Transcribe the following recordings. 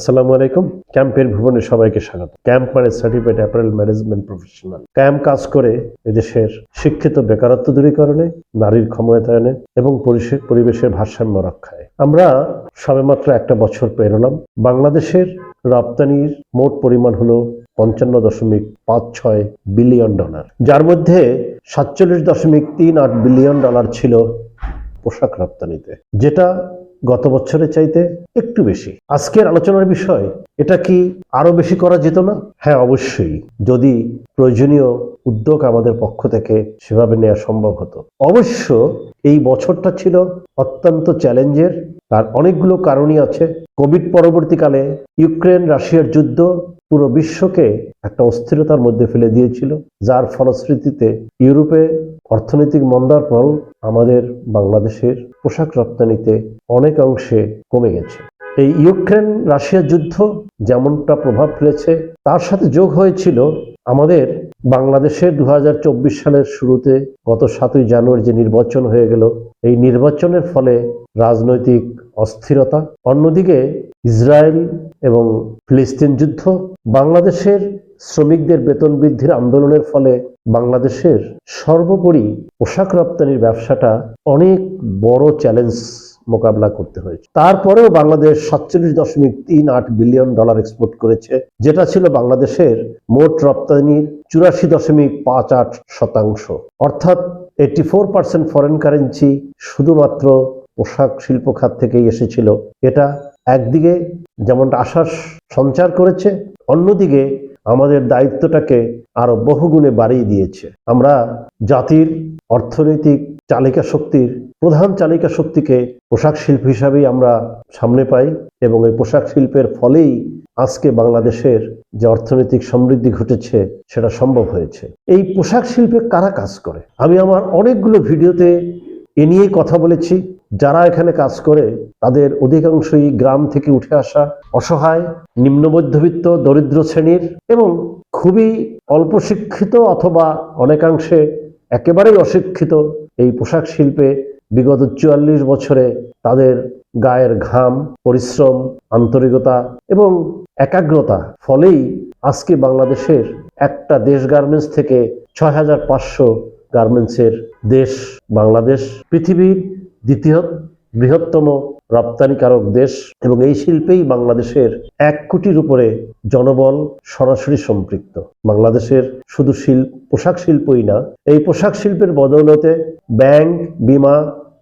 আসসালামু আলাইকুম। ক্যাম্পের ভুবনে সবাইকে স্বাগত। ক্যাম্প মানে certified apparel management professional camp কাজ করে এদেশের শিক্ষিত বেকারত্ব দূরীকরণে, নারীর ক্ষমতায়নে এবং পরিবেশের ভারসাম্য রক্ষায়। আমরা সবেমাত্র একটা বছর পেরোলাম। বাংলাদেশের রপ্তানির মোট পরিমাণ হলো পঞ্চান্ন দশমিক পাঁচ ছয় বিলিয়ন ডলার। যার মধ্যে সাতচল্লিশ দশমিক তিন আট বিলিয়ন ডলার ছিল পোশাক রপ্তানিতে, যেটা গত বছরের চাইতে একটু বেশি। আজকের আলোচনার বিষয়, এটা কি আরও বেশি করা যেত না? হ্যাঁ অবশ্যই। যদি প্রয়োজনীয় উদ্যোগ আমাদের পক্ষ থেকে সেভাবে নেওয়া সম্ভব হতো। অবশ্য এই বছরটা ছিল অত্যন্ত চ্যালেঞ্জের। তার অনেকগুলো কারণই আছে। কোভিড পরবর্তীকালে ইউক্রেন রাশিয়ার যুদ্ধ পুরো বিশ্বকে একটা অস্থিরতার মধ্যে ফেলে দিয়েছিল। যার ফলশ্রুতিতে ইউরোপে অর্থনৈতিক মন্দার ফল আমাদের বাংলাদেশের পোশাক রপ্তানিতে অনেক অংশে কমে গেছে। এই ইউক্রেন রাশিয়া যুদ্ধ যেমনটা প্রভাব ফেলেছে, তার সাথে যোগ হয়েছিল আমাদের বাংলাদেশের দু হাজার চব্বিশ সালের শুরুতে গত সাতই জানুয়ারি যে নির্বাচন হয়ে গেল। এই নির্বাচনের ফলে রাজনৈতিক অস্থিরতা, অন্যদিকে ইসরায়েল এবং ফিলিস্তিন যুদ্ধ বাংলাদেশের শ্রমিকদের বেতন বৃদ্ধির আন্দোলনের ফলে বাংলাদেশের সর্বোপরি পোশাক রপ্তানির ব্যবসাটা অনেক বড় চ্যালেঞ্জ মোকাবেলা করতে হয়েছে। তারপরেও বাংলাদেশ সাতচল্লিশ দশমিক তিন আট বিলিয়ন ডলার এক্সপোর্ট করেছে, যেটা ছিল বাংলাদেশের মোট রপ্তানির চুরাশি দশমিক পাঁচ আট শতাংশ। অর্থাৎ eighty four percent foreign currency শুধুমাত্র পোশাক শিল্প খাত থেকেই এসেছিল। এটা একদিকে যেমনটা আশ্বাস সঞ্চার করেছে, অন্যদিকে আমাদের দায়িত্বটাকে আরও বহুগুণে বাড়িয়ে দিয়েছে। আমরা জাতির অর্থনৈতিক চালিকা শক্তির প্রধান চালিকা শক্তিকে পোশাক শিল্প হিসাবেই আমরা সামনে পাই এবং এই পোশাক শিল্পের ফলেই আজকে বাংলাদেশের যে অর্থনৈতিক সমৃদ্ধি ঘটেছে, সেটা সম্ভব হয়েছে। এই পোশাক শিল্পে কারা কাজ করে? আমি আমার অনেকগুলো ভিডিওতে এ নিয়েই কথা বলেছি। যারা এখানে কাজ করে, তাদের অধিকাংশই গ্রাম থেকে উঠে আসা অসহায়, নিম্ন মধ্যবিত্ত, দরিদ্র শ্রেণির এবং খুবই অল্প শিক্ষিত অথবা অনেকাংশে একেবারেই অশিক্ষিত এই পোশাক শিল্পে বিগত চুয়াল্লিশ বছরে তাদের গায়ের ঘাম, পরিশ্রম, আন্তরিকতা এবং একাগ্রতা ফলেই আজকে বাংলাদেশের একটা দেশ গার্মেন্টস থেকে ছয় হাজার পাঁচশো গার্মেন্টসের দেশ বাংলাদেশ। পৃথিবীর দ্বিতীয় বৃহত্তম রপ্তানিকারক দেশ এবং এই শিল্পেই বাংলাদেশের এক কোটির উপরে জনবল সরাসরি সম্পৃক্ত। বাংলাদেশের শুধু শিল্প পোশাক শিল্পই না, এই পোশাক শিল্পের বদৌলতে ব্যাংক, বিমা,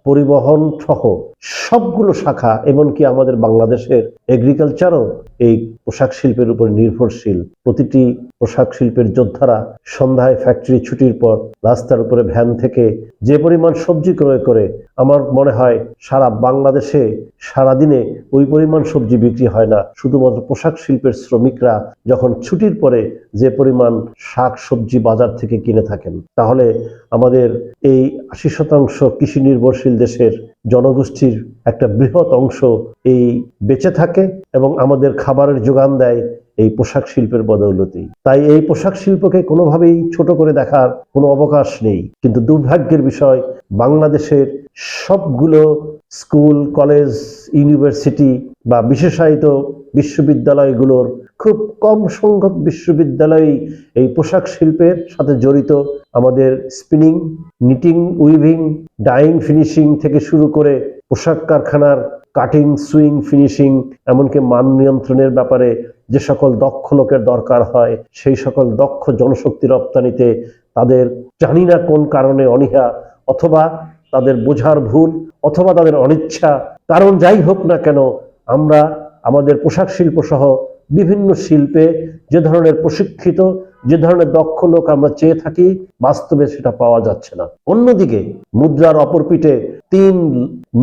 পরিবহন সহ সবগুলো শাখা, এমনকি আমাদের বাংলাদেশের এগ্রিকালচারও এই পোশাক শিল্পের উপর নির্ভরশীল। প্রতিটি পোশাক শিল্পের যোদ্ধারা সন্ধ্যায় ফ্যাক্টরি ছুটির পর রাস্তার উপরে ভ্যান থেকে যে পরিমাণ সবজি ক্রয় করে, আমার মনে হয় সারা বাংলাদেশে সারাদিনে ওই পরিমাণ সবজি বিক্রি হয় না। শুধুমাত্র পোশাক শিল্পের শ্রমিকরা যখন ছুটির পরে যে পরিমাণ শাক সবজি বাজার থেকে কিনে থাকেন, তাহলে আমাদের এই আশি শতাংশ কৃষি নির্ভরশীল দেশের জনগোষ্ঠীর একটা বৃহৎ অংশ এই বেঁচে থাকে এবং আমাদের খাবারের যোগান দেয় এই পোশাক শিল্পের বদৌলতেই। তাই এই পোশাক শিল্পকে কোনোভাবেই ছোট করে দেখার কোনো অবকাশ নেই। কিন্তু দুর্ভাগ্যের বিষয়, বাংলাদেশের সবগুলো স্কুল, কলেজ, ইউনিভার্সিটি বা বিশেষায়িত বিশ্ববিদ্যালয়গুলোর খুব কম সংখ্যক বিশ্ববিদ্যালয়ই এই পোশাক শিল্পের সাথে জড়িত আমাদের spinning knitting weaving dyeing finishing থেকে শুরু করে পোশাক কারখানার কাটিং সুইং ফিনিশিং এমনকি মান নিয়ন্ত্রণের ব্যাপারে যে সকল দক্ষ লোকের দরকার হয়, সেই সকল দক্ষ জনশক্তি রপ্তানিতে তাদের জানি না কোন কারণে অনীহা অথবা তাদের বোঝার ভুল অথবা তাদের অনিচ্ছা, কারণ যাই হোক না কেন, আমরা আমাদের পোশাক শিল্প সহ বিভিন্ন শিল্পে যে ধরনের প্রশিক্ষিত, যে ধরনের দক্ষ লোক আমরা চেয়ে থাকি, বাস্তবে সেটা পাওয়া যাচ্ছে না। অন্যদিকে মুদ্রার অপর পিঠে তিন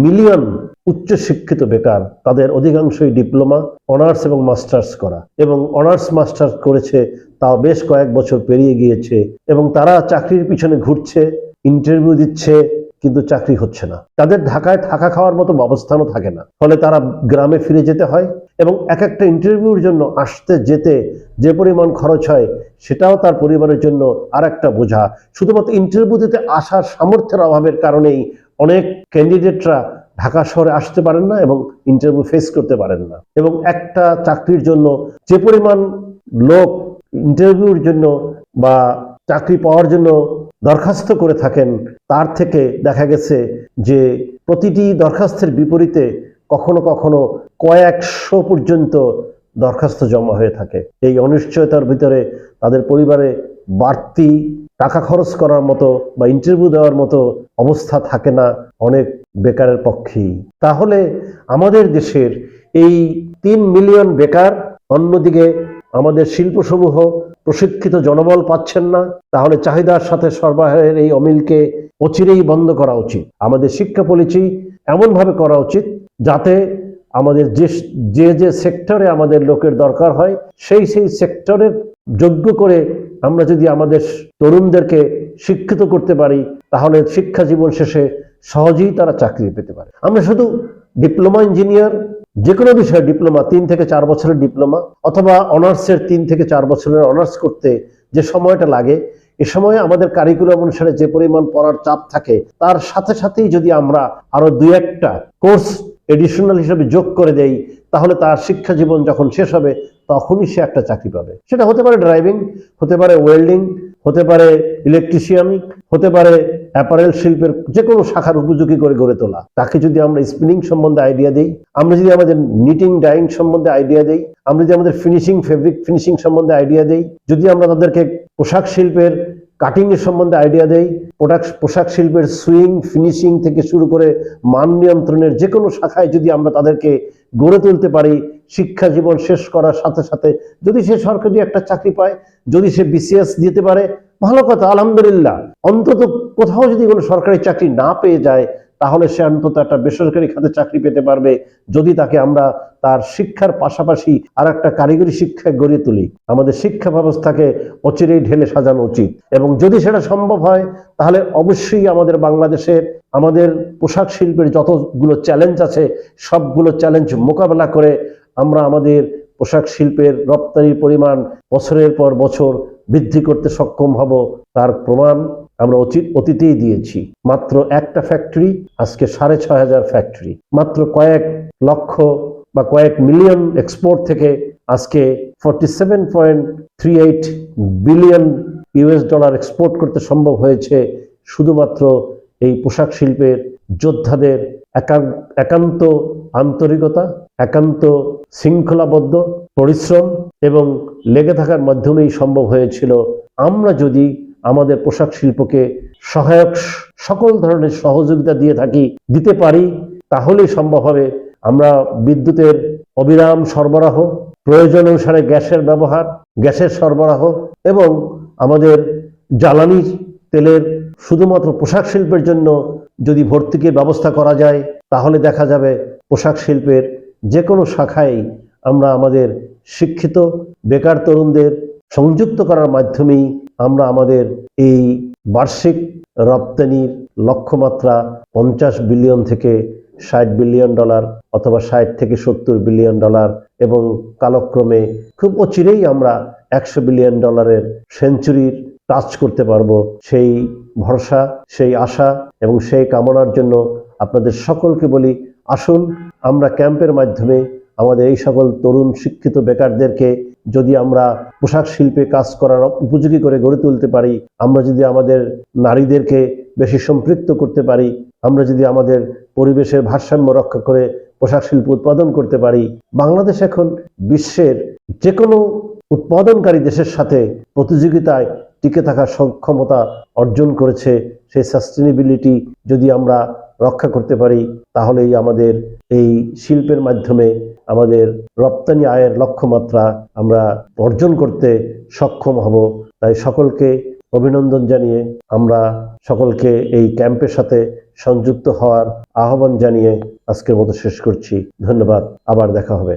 মিলিয়ন উচ্চশিক্ষিত বেকার, তাদের অধিকাংশই ডিপ্লোমা, অনার্স এবং মাস্টার্স করা। এবং অনার্স, মাস্টার্স করেছে তাও বেশ কয়েক বছর পেরিয়ে গিয়েছে এবং তারা চাকরির পিছনে ঘুরছে ইন্টারভিউ দিচ্ছে, কিন্তু চাকরি হচ্ছে না। তাদের ঢাকায় থাকা খাওয়ার মতো অবস্থানও থাকে না। ফলে তারা গ্রামে ফিরে যেতে হয় এবং এক একটা ইন্টারভিউর জন্য আসতে, যেতে যে পরিমাণ খরচ হয়, সেটাও তার পরিবারের জন্য আর একটা বোঝা। শুধুমাত্র ইন্টারভিউ দিতে আসার সামর্থ্যের অভাবের কারণেই অনেক ক্যান্ডিডেটরা ঢাকা শহরে আসতে পারেন না এবং ইন্টারভিউ ফেস করতে পারেন না। এবং একটা চাকরির জন্য যে পরিমাণ লোক ইন্টারভিউর জন্য বা চাকরি পাওয়ার জন্য দরখাস্ত করে থাকেন, তার থেকে দেখা গেছে যে প্রতিটি দরখাস্তের বিপরীতে কখনো কখনো কয়েকশো পর্যন্ত দরখাস্ত জমা হয়ে থাকে। এই অনিশ্চয়তার ভিতরে তাদের পরিবারে বাড়তি টাকা খরচ করার মতো বা ইন্টারভিউ দেওয়ার মতো অবস্থা থাকে না অনেক বেকারের পক্ষেই। তাহলে আমাদের দেশের এই তিন মিলিয়ন বেকার অন্যদিকে আমাদের শিল্পসমূহ প্রশিক্ষিত জনবল পাচ্ছেন না, তাহলে চাহিদার সাথে সরবরাহের এই অমিলকে অচিরেই বন্ধ করা উচিত। আমাদের শিক্ষা পলিসি এমনভাবে করা উচিত যাতে আমাদের যে যে যে সেক্টরে আমাদের লোকের দরকার হয়, সেই সেই সেক্টরের যোগ্য করে আমরা যদি আমাদের তরুণদেরকে শিক্ষিত করতে পারি, তাহলে শিক্ষা জীবন শেষে সহজেই তারা চাকরি পেতে পারে। আমরা শুধু ডিপ্লোমা ইঞ্জিনিয়ার যে কোনো বিষয়ে ডিপ্লোমা, তিন থেকে চার বছরের ডিপ্লোমা অথবা অনার্সের তিন থেকে চার বছরের অনার্স করতে যে সময়টা লাগে, এ সময় আমাদের কারিকুলাম অনুসারে যে পরিমাণ পড়ার চাপ থাকে, তার সাথে সাথেই যদি আমরা আরও দুই একটা কোর্স এডিশনাল হিসেবে যোগ করে দেই, তাহলে তার শিক্ষা জীবন যখন শেষ হবে, তখনই সে একটা চাকরি পাবে। সেটা হতে পারে ড্রাইভিং হতে পারে ওয়েল্ডিং হতে পারে ইলেকট্রিশিয়ান হতে পারে অ্যাপারেল শিল্পের যে কোনো শাখার উপযোগী করে গড়ে তোলা। তাকে যদি আমরা স্পিনিং সম্বন্ধে আইডিয়া দিই, আমরা যদি আমাদের নিটিং ডাইং সম্বন্ধে আইডিয়া দিই, আমরা যদি আমাদের ফিনিশিং ফেব্রিক ফিনিশিং সম্বন্ধে আইডিয়া দিই, যদি আমরা তাদেরকে পোশাক শিল্পের কাটিং এর সম্বন্ধে আইডিয়া দেই পোশাক শিল্পের সুইং ফিনিশিং থেকে শুরু করে মান নিয়ন্ত্রণের যে কোনো শাখায় যদি আমরা তাদেরকে গড়ে তুলতে পারি, শিক্ষা জীবন শেষ করার সাথে সাথে যদি সে সরকারি একটা চাকরি পায়, যদি সে বিসিএস দিতে পারে, ভালো কথা, আলহামদুলিল্লাহ। অন্তত কোথাও যদি কোনো সরকারি চাকরি না পেয়ে যায় তাহলে সে অন্তত একটা বেসরকারি খাতে চাকরি পেতে পারবে, যদি তাকে আমরা তার শিক্ষার পাশাপাশি আর একটা কারিগরি শিক্ষায় গড়ে তুলি। আমাদের শিক্ষা ব্যবস্থাকে অচিরেই ঢেলে সাজানো উচিত। এবং যদি সেটা সম্ভব হয়, তাহলে অবশ্যই আমাদের বাংলাদেশের আমাদের পোশাক শিল্পের যতগুলো চ্যালেঞ্জ আছে, সবগুলো চ্যালেঞ্জ মোকাবেলা করে আমরা আমাদের পোশাক শিল্পের রপ্তানির পরিমাণ বছরের পর বছর বৃদ্ধি করতে সক্ষম হব, তার প্রমাণ আমরা অতীত অতীতেই দিয়েছি। মাত্র একটা ফ্যাক্টরি আজকে সাড়ে ছয় হাজার ফ্যাক্টরি মাত্র কয়েক লক্ষ বা কয়েক মিলিয়ন এক্সপোর্ট থেকে আজকে forty seven point three eight billion US dollar export করতে সম্ভব হয়েছে। শুধুমাত্র এই পোশাক শিল্পের যোদ্ধাদের একান- একান্ত আন্তরিকতা, একান্ত শৃঙ্খলাবদ্ধ পরিশ্রম এবং লেগে থাকার মাধ্যমেই সম্ভব হয়েছিল। আমরা যদি আমাদের পোশাক শিল্পকে সহায়ক সকল ধরনের সহযোগিতা দিয়ে থাকি, দিতে পারি, তাহলেই সম্ভব হবে। আমরা বিদ্যুতের অবিরাম সরবরাহ, প্রয়োজন অনুসারে গ্যাসের ব্যবহার, গ্যাসের সরবরাহ এবং আমাদের জ্বালানি তেলের শুধুমাত্র পোশাক শিল্পের জন্য যদি ভর্তুকির ব্যবস্থা করা যায়, তাহলে দেখা যাবে পোশাক শিল্পের যে কোনো শাখায় আমরা আমাদের শিক্ষিত, বেকার তরুণদের সংযুক্ত করার মাধ্যমেই আমরা আমাদের এই বার্ষিক রপ্তানির লক্ষ্যমাত্রা পঞ্চাশ বিলিয়ন থেকে ষাট বিলিয়ন ডলার অথবা ষাট থেকে সত্তর বিলিয়ন ডলার এবং কালক্রমে খুব অচিরেই আমরা একশো বিলিয়ন ডলারের সেঞ্চুরির টাচ করতে পারব। সেই ভরসা, সেই আশা এবং সেই কামনার জন্য আপনাদের সকলকে বলি, আসুন আমরা ক্যাম্পের মাধ্যমে আমাদের এই সকল তরুণ শিক্ষিত বেকারদেরকে যদি আমরা পোশাক শিল্পে কাজ করার উপযোগী করে গড়ে তুলতে পারি, আমরা যদি আমাদের নারীদেরকে বেশি সম্পৃক্ত করতে পারি, আমরা যদি আমাদের পরিবেশের ভারসাম্য রক্ষা করে পোশাক শিল্প উৎপাদন করতে পারি, বাংলাদেশ এখন বিশ্বের যে কোনো উৎপাদনকারী দেশের সাথে প্রতিযোগিতায় টিকে থাকার সক্ষমতা অর্জন করেছে, সেই সাস্টেনেবিলিটি যদি আমরা রক্ষা করতে পারি, তাহলেই আমাদের এই শিল্পের মাধ্যমে আমাদের রপ্তানি আয়ের লক্ষ্যমাত্রা আমরা অর্জন করতে সক্ষম হব। তাই সকলকে অভিনন্দন জানিয়ে আমরা সকলকে এই ক্যাম্পের সাথে সংযুক্ত হওয়ার আহ্বান জানিয়ে আজকের মতো শেষ করছি। ধন্যবাদ। আবার দেখা হবে।